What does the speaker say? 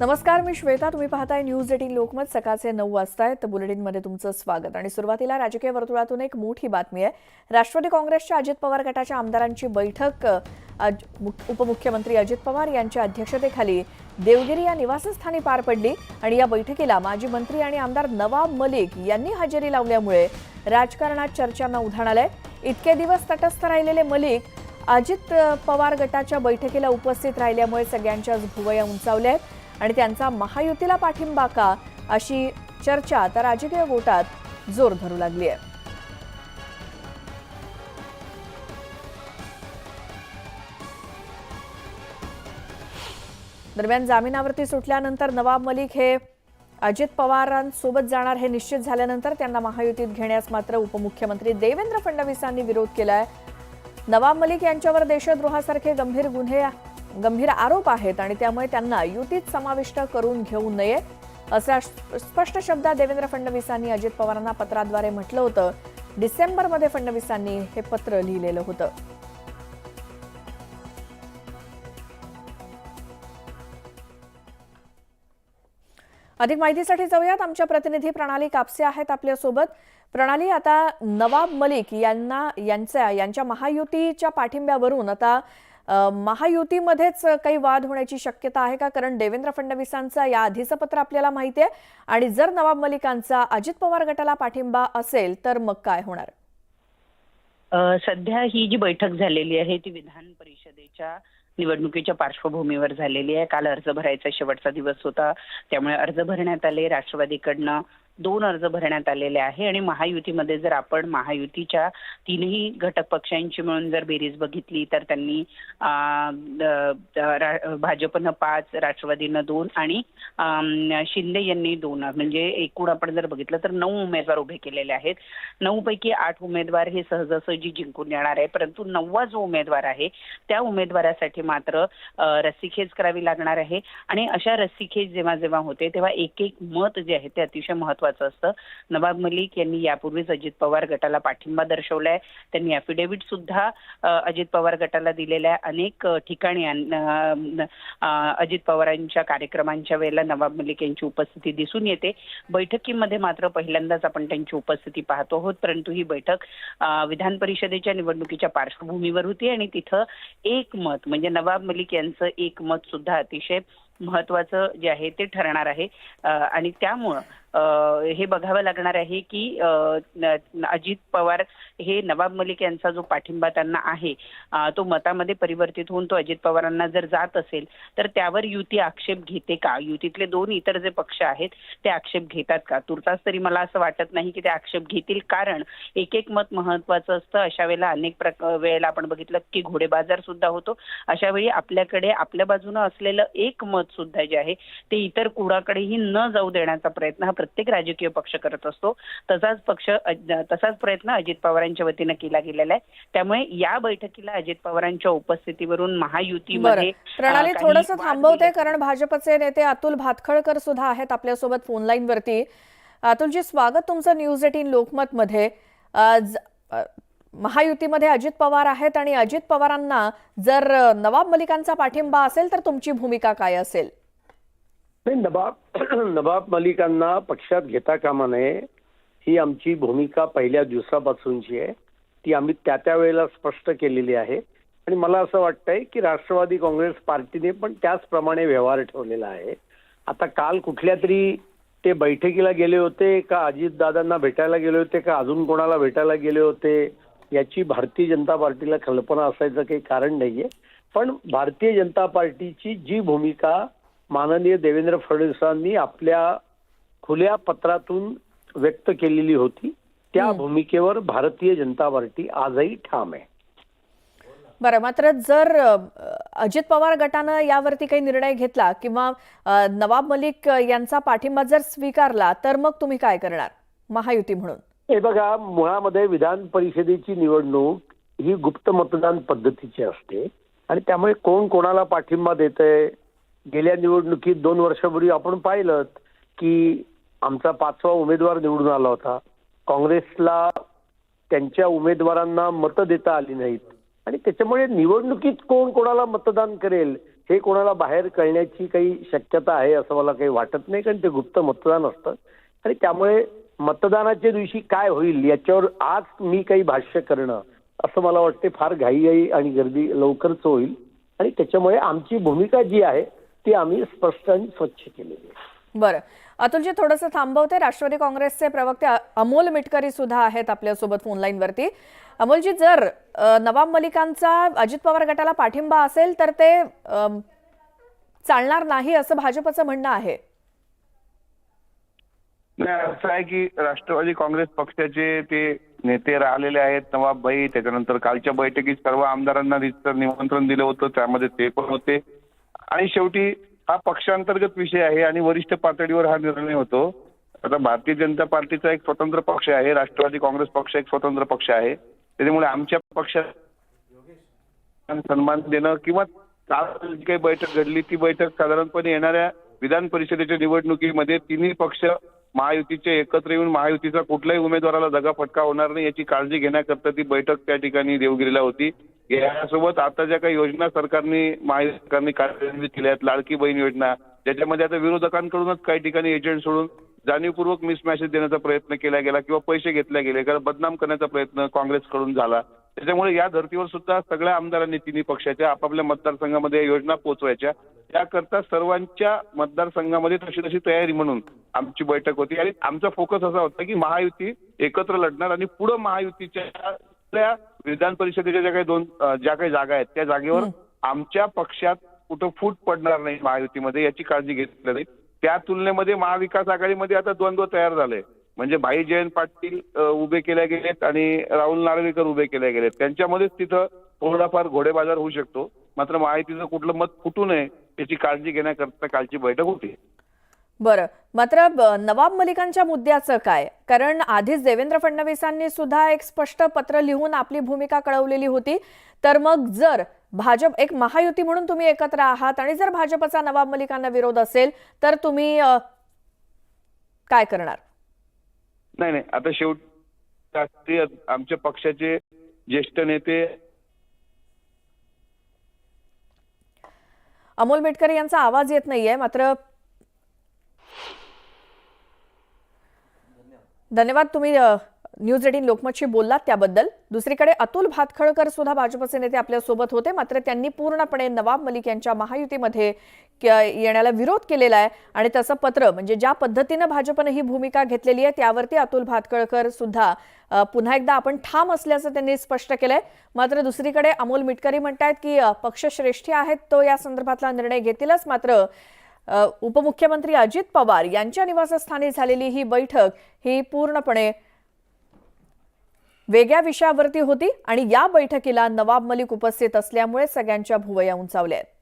नमस्कार मी श्वेता. तुम्ही पाहताय न्यूज एटीन लोकमत. सकाळचे नऊ वाजता आहेत. बुलेटिनमध्ये तुमचं स्वागत. आणि सुरुवातीला राजकीय वर्तुळातून एक मोठी बातमी आहे. राष्ट्रवादी काँग्रेसच्या अजित पवार गटाच्या आमदारांची बैठक उपमुख्यमंत्री अजित पवार यांच्या अध्यक्षतेखाली देवगिरी या निवासस्थानी पार पडली. आणि या बैठकीला माजी मंत्री आणि आमदार नवाब मलिक यांनी हजेरी लावल्यामुळे राजकारणात चर्चांना उधाण आलंय. इतके दिवस तटस्थ राहिलेले मलिक अजित पवार गटाच्या बैठकीला उपस्थित राहिल्यामुळे सगळ्यांच्याच भुवया उंचावल्या आहेत आणि त्यांचा महायुतीला पाठिंबा का अशी चर्चा आता राजकीय गोटात जोर धरू लागली आहे. दरम्यान जामिनावरती सुटल्यानंतर नवाब मलिक हे अजित पवारांसोबत जाणार हे निश्चित झाल्यानंतर त्यांना महायुतीत घेण्यास मात्र उपमुख्यमंत्री देवेंद्र फडणवीसांनी विरोध केलाय. नवाब मलिक यांच्यावर देशद्रोहासारखे गंभीर गुन्हे गंभीर आरोप आहेत आणि त्यामुळे त्यांना युतीत समाविष्ट करून घेऊ नये असा स्पष्ट शब्दात देवेंद्र फडणवीसांनी अजित पवारांना पत्राद्वारे म्हटलं होतं. डिसेंबरमध्ये फडणवीसांनी हे पत्र लिहिलेलं होतं. अधिक माहितीसाठी जाऊयात. आमच्या प्रतिनिधी प्रणाली कापसे आहेत आपल्यासोबत. प्रणाली आता नवाब मलिक यांना यांच्या यांच्या महायुतीच्या पाठिंब्यावरून आता महायुतीमध्येच काही वाद होण्याची शक्यता आहे का? कारण देवेंद्र फडणवीसांचा या आधीचं पत्र आपल्याला माहिती आहे. आणि जर नवाब मलिकांचा अजित पवार गटाला पाठिंबा असेल तर मग काय होणार? सध्या ही जी बैठक झालेली आहे ती विधान परिषदेच्या निवडणुकीच्या पार्श्वभूमीवर झालेली आहे. काल अर्ज भरायचा शेवटचा दिवस होता. त्यामुळे अर्ज भरण्यात आले. राष्ट्रवादीकडनं दोन अर्ज भरण्यात आलेले आहे आणि महायुतीमध्ये जर आपण महायुतीच्या तीनही घटक पक्षांची मिळून जर बेरीज बघितली तर त्यांनी भाजपनं पाच राष्ट्रवादीनं दोन आणि शिंदे यांनी दोन. म्हणजे एकूण आपण जर बघितलं तर नऊ उमेदवार उभे केलेले आहेत. नऊ पैकी आठ उमेदवार हे सहजासहजी जिंकून येणार आहे परंतु नववा जो उमेदवार आहे त्या उमेदवारासाठी मात्र रस्सीखेज रस्सीखेच करावी लागणार आहे. आणि अशा रस्सीखेच जेव्हा जेव्हा होते तेव्हा एक एक मत जे आहे ते अतिशय महत्वाचं असतं. नवाब मलिक यांनी यापूर्वीच अजित पवार गटाला पाठिंबा दर्शवलाय. त्यांनी अफिडेव्हिट सुद्धा अजित पवार गटाला दिलेल्या. अनेक ठिकाणी अजित पवारांच्या कार्यक्रमांच्या वेळेला नवाब मलिक यांची उपस्थिती दिसून येते. बैठकीमध्ये मात्र पहिल्यांदाच आपण त्यांची उपस्थिती पाहतो आहोत. परंतु ही बैठक विधान परिषदेच्या निवडणुकीच्या पार्श्वभूमीवर होती आणि तिथं एक मत म्हणजे नवाब मलिक यांचं एक मत सुद्धा अतिशय महत्वाचं जे आहे ते ठरणार आहे. आणि त्यामुळं हे बघावं लागणार आहे की अजित पवार हे नवाब मलिक यांचा जो पाठिंबा त्यांना आहे तो मतामध्ये परिवर्तित होऊन तो अजित पवारांना जर जात असेल तर त्यावर युती आक्षेप घेते का? युतीतले दोन इतर जे पक्ष आहेत ते आक्षेप घेतात का? तुर्तास तरी मला असं वाटत नाही की ते आक्षेप घेतील कारण एक एक मत महत्वाचं असतं. अशा वेळेला अनेक प्रक वेळेला आपण बघितलं की घोडेबाजार सुद्धा होतो. अशा वेळी आपल्याकडे आपल्या बाजूनं असलेलं एक मत सुद्धा जे आहे ते इतर कुणाकडेही न जाऊ देण्याचा प्रयत्न हा प्रत्येक राजकीय पक्ष करत असतो. तसाच पक्ष तसाच प्रयत्न अजित पवारांच्या वतीनं केला गेलेला आहे. त्यामुळे या बैठकीला अजित पवारांच्या उपस्थितीवरून महायुतीमध्ये प्रणाली थोडंसं थांबवते कारण भाजपचे नेते अतुल भातखळकर सुद्धा आहेत आपल्यासोबत फोन लाईन वरती. अतुलजी स्वागत तुमचं न्यूज एटीन लोकमत मध्ये महायुतीमध्ये अजित पवार आहेत आणि अजित पवारांना जर नवाब मलिकांचा पाठिंबा असेल तर तुमची भूमिका काय असेल? नवाब नवाब मलिकांना पक्षात घेता कामा नये ही आमची भूमिका पहिल्या दिवसापासूनची आहे. ती आम्ही त्या त्या वेळेला स्पष्ट केलेली आहे. आणि मला असं वाटतंय की राष्ट्रवादी काँग्रेस पार्टीने पण त्याचप्रमाणे व्यवहार ठेवलेला आहे. आता काल कुठल्या तरी ते बैठकीला गेले होते का अजितदादांना भेटायला गेले होते का अजून कोणाला भेटायला गेले होते? याची भारतीय जनता पार्टीला कल्पना असायचं काही कारण नाहीये. पण भारतीय जनता पार्टीची जी भूमिका माननीय देवेंद्र फडणवीसांनी आपल्या खुल्या पत्रातून व्यक्त केलेली होती त्या. भूमिकेवर भारतीय जनता पार्टी आजही ठाम आहे. बरं मात्र जर अजित पवार गटानं यावरती काही निर्णय घेतला किंवा नवाब मलिक यांचा पाठिंबा जर स्वीकारला तर मग तुम्ही काय करणार? महायुती म्हणून. हे बघा मुळामध्ये विधान परिषदेची निवडणूक ही गुप्त मतदान पद्धतीची असते आणि त्यामुळे कोण कोणाला पाठिंबा देत आहे गेल्या निवडणुकीत दोन वर्षापूर्वी आपण पाहिलं की आमचा पाचवा उमेदवार निवडून आला होता. काँग्रेसला त्यांच्या उमेदवारांना मतं देता आली नाहीत. आणि त्याच्यामुळे निवडणुकीत कोण कोणाला मतदान करेल हे कोणाला बाहेर कळण्याची काही शक्यता आहे असं मला काही वाटत नाही कारण ते गुप्त मतदान असतं. आणि त्यामुळे मतदानाच्या दिवशी काय होईल याच्यावर आज मी काही भाष्य करणं असं मला वाटते फार घाईघाई आणि गर्दी लवकरच होईल. आणि त्याच्यामुळे आमची भूमिका जी आहे ती आम्ही स्पष्ट आणि स्वच्छ केलेली आहे. बरं. अतुलजी थोडंसं थांबवते. राष्ट्रवादी काँग्रेसचे प्रवक्ते अमोल मिटकरी सुद्धा आहेत आपल्यासोबत फोनलाईनवरती अमोलजी जर नवाब मलिकांचा अजित पवार गटाला पाठिंबा असेल तर ते चालणार नाही असं भाजपचं म्हणणं आहे. नाही असं आहे की राष्ट्रवादी काँग्रेस पक्षाचे ते नेते राहिलेले आहेत नवाब भाई त्याच्यानंतर कालच्या बैठकीत सर्व आमदारांना रितसर निमंत्रण दिलं होतं त्यामध्ये ते पण होते. आणि शेवटी हा पक्षांतर्गत विषय आहे आणि वरिष्ठ पातळीवर हा निर्णय होतो. आता भारतीय जनता पार्टीचा एक स्वतंत्र पक्ष आहे राष्ट्रवादी काँग्रेस पक्ष एक स्वतंत्र पक्ष आहे. त्याच्यामुळे आमच्या पक्षात सन्मान देणं किंवा काल जी काही बैठक घडली ती बैठक साधारणपणे येणाऱ्या विधान परिषदेच्या निवडणुकीमध्ये तिन्ही पक्ष महायुतीचे एकत्र येऊन महायुतीचा कुठल्याही उमेदवाराला दगा फटका होणार नाही याची काळजी घेण्याकरता ती बैठक त्या ठिकाणी देवगिरीला होती. यासोबत आता ज्या काही योजना सरकारने महायुती सरकारने कार्यान्वित केल्या आहेत लाडकी बहीण योजना ज्याच्यामध्ये आता विरोधकांकडूनच काही ठिकाणी एजंट सोडून जाणीवपूर्वक मिसमॅसेज देण्याचा प्रयत्न केला गेला किंवा पैसे घेतले गेले कारण बदनाम करण्याचा प्रयत्न काँग्रेसकडून झाला. त्याच्यामुळे या धर्तीवर सुद्धा सगळ्या आमदारांनी तिन्ही पक्षाच्या आपापल्या मतदारसंघामध्ये योजना पोहोचवायच्या त्याकरता सर्वांच्या मतदारसंघामध्ये तशी तशी तयारी म्हणून आमची बैठक होती. आणि आमचा फोकस असा होता की महायुती एकत्र लढणार आणि पुढे महायुतीच्या विधान परिषदेच्या ज्या काही दोन ज्या काही जागा आहेत त्या जागेवर आमच्या पक्षात कुठं फूट पडणार नाही महायुतीमध्ये याची काळजी घेतली जाईल त्या तुलनेमध्ये महाविकास आघाडीमध्ये आता द्वंद्व तयार झाले म्हणजे भाई जयंत पाटील उभे केले गेलेत आणि राहुल नार्वेकर उभे केले गेलेत. त्यांच्यामध्येच तिथं थोडाफार घोडेबाजार होऊ शकतो. मात्र महायुतीचं कुठलं मत फुटू नये याची काळजी घेण्याकरता कालची बैठक होती. बरं. मात्र नवाब मलिकांच्या मुद्द्याचं काय? कारण आधीच देवेंद्र फडणवीसांनी सुद्धा एक स्पष्ट पत्र लिहून आपली भूमिका कळवलेली होती. तर मग जर भाजप एक महायुती म्हणून तुम्ही एकत्र आहात आणि जर भाजपचा नवाब मलिकांना विरोध असेल तर तुम्ही काय करणार? नाही नाही. आता शेवटी आमच्या पक्षाचे ज्येष्ठ नेते अमोल मेटकर यांचा आवाज येत नाहीये मात्र धन्यवाद. तुम्ही न्यूज एटीन लोकमतशी बोललात त्याबद्दल. दुसरीकडे अतुल भातखळकर सुद्धा भाजपचे नेते आपल्यासोबत होते. मात्र त्यांनी पूर्णपणे नवाब मलिक यांच्या महायुतीमध्ये क- येण्याला विरोध केलेला आहे. आणि तसं पत्र म्हणजे ज्या पद्धतीनं भाजपनं ही भूमिका घेतलेली आहे त्यावरती अतुल भातखळकर सुद्धा पुन्हा एकदा आपण ठाम असल्याचं त्यांनी स्पष्ट केलंय. मात्र दुसरीकडे अमोल मिटकरी म्हणतायत की पक्षश्रेष्ठी आहेत तो या संदर्भातला निर्णय घेतीलच. मात्र उपमुख्यमंत्री अजित पवार यांच्या निवासस्थानी झालेली ही बैठक ही पूर्णपणे वेगळ्या विषयावरती होती आणि या बैठकीला नवाब मलिक उपस्थित असल्यामुळे सगळ्यांच्या भुवया उंचावल्या आहेत.